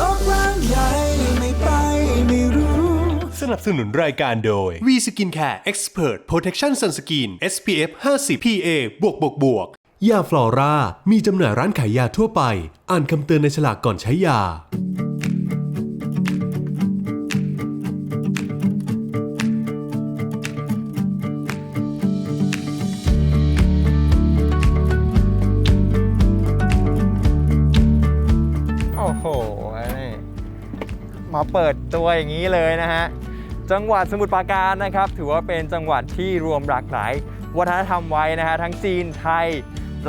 โลกกว้างใหญ่ไม่ไปไม่รู้ สนับสนุนรายการโดย V Skin Care Expert Protection Sunscreen SPF 50 PA บวกบวกบวกยาฟลอรามีจำหน่ายร้านขายยาทั่วไป อ่านคำเตือนในฉลากก่อนใช้ยาาเปิดตัวอย่างนี้เลยนะฮะ จังหวัดสมุทรปราการนะครับ ถือว่าเป็นจังหวัดที่รวมหลากหลาย วัฒนธรรมไว้นะฮะ ทั้งจีนไทย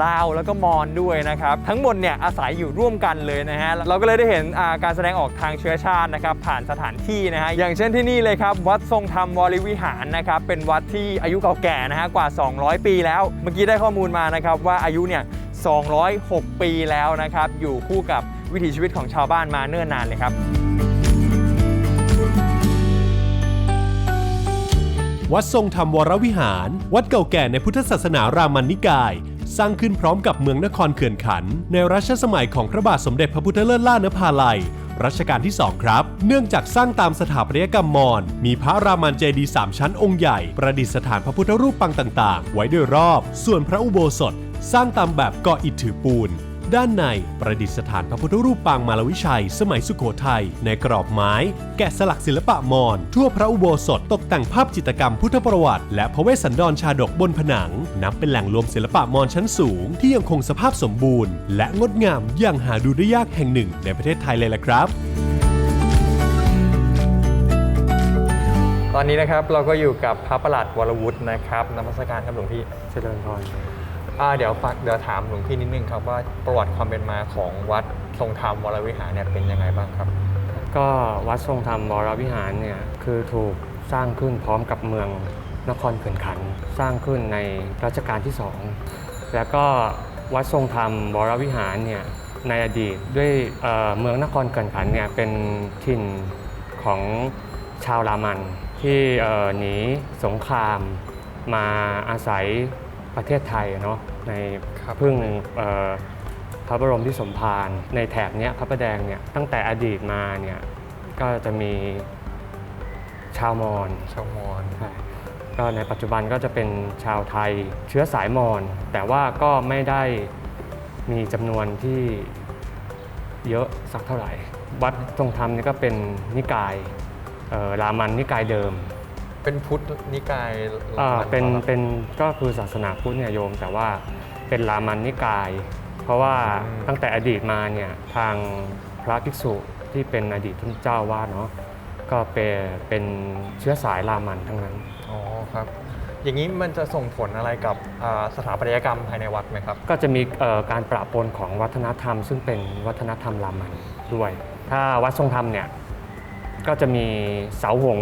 ลาวแล้วก็มอญด้วยนะครับ ทั้งหมดเนี่ยอาศัยอยู่ร่วมกันเลยนะฮะ เราก็เลยได้เห็นาการแสดงออกทางเชื้อชาตินะครับ ผ่านสถานที่นะฮะ อย่างเช่นที่นี่เลยครับ วัดทรงธรรมวรวิหารนะครับ เป็นวัดที่อายุเก่าแก่นะฮะกว่า 200 ปีแล้ว เมื่อกี้ได้ข้อมูลมานะครับว่าอายุเนี่ย 206 ปีแล้วนะครับ อยู่คู่กับวิถีชีวิตของชาวบ้านมาเนิ่นนานเลยครับ วัดทรงธรรมวรวิหาร วัดเก่าแก่ในพุทธศาสนารามันนิกาย สร้างขึ้นพร้อมกับเมืองนครเขื่อนขัน ในรัชสมัยของพระบาทสมเด็จพระพุทธเลิศล่านภาลัยรัชกาลที่ 2 ครับ เนื่องจากสร้างตามสถาปัตยกรรมมอญ มีพระรามันเจดีย์สามชั้นองค์ใหญ่ ประดิษฐานพระพุทธรูปปางต่าง ๆ ไว้โดยรอบ ส่วนพระอุโบสถ สร้างตามแบบก่ออิฐถือปูน ด้านในประดิษฐานพระพุทธรูปปางมารวิชัย สมัยสุโขทัยในกรอบไม้ แกะสลักศิลปะมอญทั่วพระอุโบสถตกแต่งภาพจิตรกรรมพุทธประวัติ และพระเวสสันดรชาดกบนผนัง นับเป็นแหล่งรวมศิลปะมอญชั้นสูง ที่ยังคงสภาพสมบูรณ์ และงดงามอย่างหาดูได้ยากแห่งหนึ่งในประเทศไทยเลยล่ะครับตอนนี้นะครับเราก็อยู่กับพระประหลัดวรวุฒินะครับนมัสการครับหลวงพี่เจริญพร อ่าเดี๋ยวฝากเดี๋ยวถามหลวงพี่นิดนึงครับว่าประวัติความเป็นมาของวัดทรงธรรมวรวิหารเนี่ยเป็นยังไงบ้างครับ ก็วัดทรงธรรมวรวิหารเนี่ยคือถูกสร้างขึ้นพร้อมกับเมืองนครเขื่อนขัน สร้างขึ้นในรัชกาลที่สองแล้วก็วัดทรงธรรมวรวิหารเนี่ยในอดีตด้วยเเมืองนครเขื่อนขันเนี่ยเป็นถิ่นของชาวรามันที่หนีสงครามมาอาศัยประเทศไทยเนาะ ในครับพึ่งเอ่อพระบรมที่สมภารในแถบเนี้ยพระประแดงเนี่ยตั้งแต่อดีตมาเนี่ยก็จะมีชาวมอญชาวมอญใช่ก็ในปัจจุบันก็จะเป็นชาวไทยเชื้อสายมอญแต่ว่าก็ไม่ได้มีจำนวนที่เยอะสักเท่าไหร่ วัดทรงธรรมนี่ก็เป็นนิกายเอ่อรามันนิกายเดิม เป็นพุทธนิกายอ่ารามันเป็นหรอครับเป็นก็คือศาสนาพุทธเนี่ยโยม แต่ว่าเป็นรามันนิกาย เพราะว่าอืมตั้งแต่อดีตมาเนี่ยทางพระภิกษุที่เป็นอดีตท่านเจ้าวาดเนาะก็เป็นเป็นเชื้อสายรามันทั้งนั้นอ๋อครับ อย่างนี้มันจะส่งผลอะไรกับอ่าสถาปัตยกรรมภายในวัดไหมครับ ก็จะมีเอ่อการประปนของวัฒนธรรม ซึ่งเป็นวัฒนธรรมรามันด้วย ถ้าวัดทรงธรรมเนี่ยก็จะมีเสาหง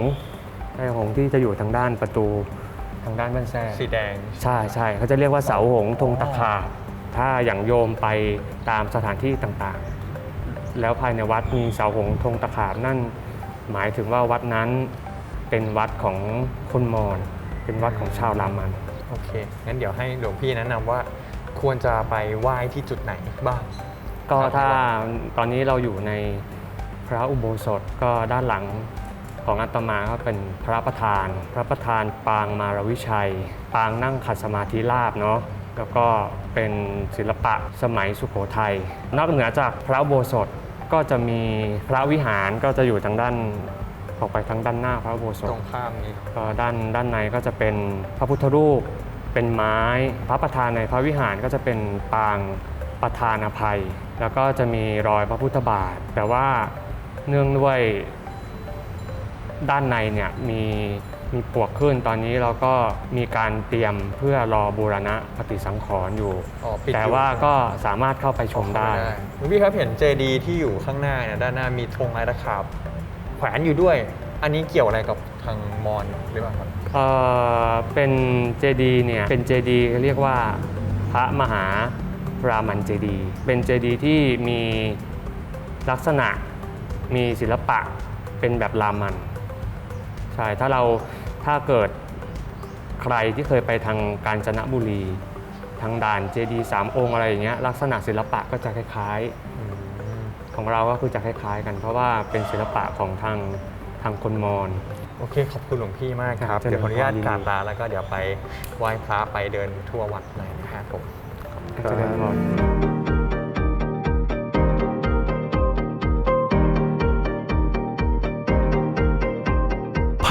ส์เสาหงส์ที่จะอยู่ทางด้านประตูทางด้านบ้านแซ่สีแดง ใช่ใช่เขาจะเรียกว่าเสาหงส์ธงตะขาบถ้าอย่างโยมไปตามสถานที่ต่างๆ แล้วภายในวัดมีเสาหงส์ธงตะขาบนั่นหมายถึงว่าวัดนั้นเป็นวัดของคนมอญเป็นวัดของชาวรามันโอเคงั้นเดี๋ยวให้หลวงพี่แนะนำว่าควรจะไปไหว้ที่จุดไหนบ้าง ก็ครับถ้าตอนนี้เราอยู่ในพระอุโบสถก็ด้านหลัง ของอาตมาก็เป็นพระประธาน พระประธานปางมารวิชัย ปางนั่งขัดสมาธิราบเนาะแล้วก็เป็นศิลปะสมัยสุโขทัยนอกเหนือจากพระอุโบสถก็จะมีพระวิหารก็จะอยู่ทางด้านออกไปทางด้านหน้าพระอุโบสตถรงข้ามนี้ก็ด้านด้านในก็จะเป็นพระพุทธรูป เป็นไม้ พระประธานในพระวิหารก็จะเป็นปางประธานอภัย แล้วก็จะมีรอยพระพุทธบาท แต่ว่าเนื่องด้วย ด้านในเนี่ยมีมีปลวกขึ้นตอนนี้เราก็มีการเตรียมเพื่อรอบูรณะปฏิสังขรณ์อยู่ อ๋อปิดแต่อยู่ว่าก็สามารถเข้าไปชมได้ หลวงพี่ครับเห็นเจดีที่อยู่ข้างหน้าเนี่ยด้านหน้ามีธงลายตะขาบแขวนอยู่ด้วย อันนี้เกี่ยวอะไรกับทางมอญหรือเปล่าครับ เอ่อเป็นเจดีย์เนี่ยเป็นเจดีย์เรียกว่าพระมหารามันเจดีย์เป็นเจดีย์ที่มีลักษณะมีศิลปะเป็นแบบรามัน ใช่ ถ้าเราถ้าเกิดใครที่เคยไปทางกาญจนบุรี ทางด่านเจดีย์สามองค์อะไรอย่างเงี้ยลักษณะศิลปะก็จะคล้ายอืมๆของเราก็คือจะคล้ายๆ กัน เพราะว่าเป็นศิลปะของทางทางคนมอญ โอเค ขอบคุณหลวงพี่มากครับครับเดี๋ยวขออนุญาตเจริญพรกราบลาแล้วก็เดี๋ยวไปไหว้พระไปเดินทั่ววัดหน่อยนะครับผม เจริญพร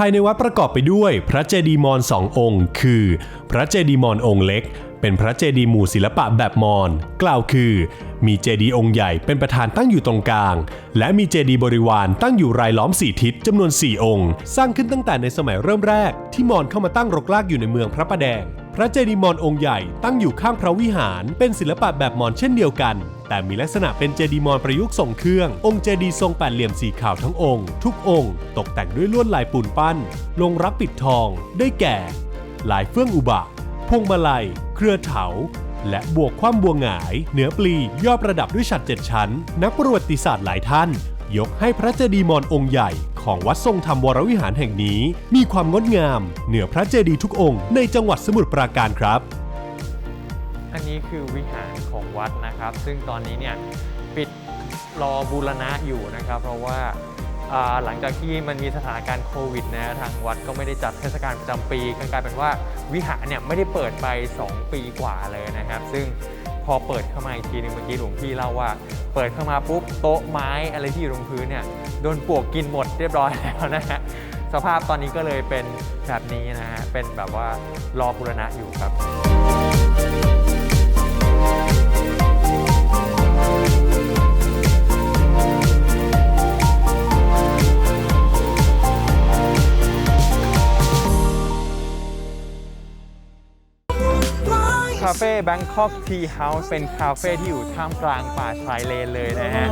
ภายในวัดประกอบไปด้วยพระเจดีย์มอญสององค์ คือ พระเจดีย์มอญองค์เล็ก เป็นพระเจดีย์หมู่ศิลปะแบบมอญกล่าวคือ มีเจดีย์องค์ใหญ่เป็นประธานตั้งอยู่ตรงกลาง และมีเจดีย์บริวารตั้งอยู่รายล้อมสี่ทิศจำนวน 4 องค์ สร้างขึ้นตั้งแต่ในสมัยเริ่มแรก ที่มอญเข้ามาตั้งรกรากอยู่ในเมืองพระประแดง พระเจดีย์มอญองค์ใหญ่ตั้งอยู่ข้างพระวิหาร เป็นศิลปะแบบมอญเช่นเดียวกันแต่มีลักษณะเป็นเจดีย์มอญประยุกต์ทรงเครื่อง องค์เจดีย์ทรงแปดเหลี่ยมสีขาวทั้งองค์ ทุกองค์ ตกแต่งด้วยลวดลายปูนปั้น ลงรักปิดทอง ได้แก่ ลายเฟื่องอุบะ พวงมาลัย เครือเถา และบวกคว่ำบัวหงาย เหนือปลีย่อประดับด้วยฉัตรเจ็ดชั้น นักประวัติศาสตร์หลายท่าน ยกให้พระเจดีย์มอญองค์ใหญ่ของวัดทรงธรรมวรวิหารแห่งนี้ มีความงดงาม เหนือพระเจดีย์ทุกองค์ในจังหวัดสมุทรปราการครับ อันนี้คือวิหารของวัดนะครับ ซึ่งตอนนี้เนี่ยปิดรอบูรณะอยู่นะครับ เพราะว่า หลังจากที่มันมีสถานการณ์โควิดนะทางวัดก็ไม่ได้จัดเทศกาลประจำปีกลายเป็นว่าวิหารเนี่ยไม่ได้เปิดไป 2 ปีกว่าเลยนะครับ ซึ่งพอเปิดเข้ามาอีกทีนึงเมื่อกี้หลวงพี่เล่าว่า เปิดเข้ามาปุ๊บโต๊ะไม้อะไรที่อยู่ตรงพื้นเนี่ยโดนปลวกกินหมดเรียบร้อยแล้วนะฮะสภาพตอนนี้ก็เลยเป็นแบบนี้นะฮะเป็นแบบว่ารอบูรณะอยู่ครับาเฟ่ Bangkok Tea House เป็นคาเฟ่ที่อยู่ท่ามกลางป่าชายเลนเลยนะฮะ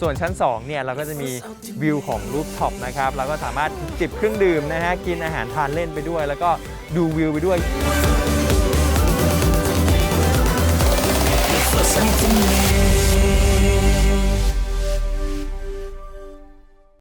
ส่วนชั้น 2 เนี่ย เราก็จะมีวิวของรูฟท็อปนะครับ เราก็สามารถจิบเครื่องดื่มนะฮะ กินอาหารทานเล่นไปด้วย แล้วก็ดูวิวไปด้วย something new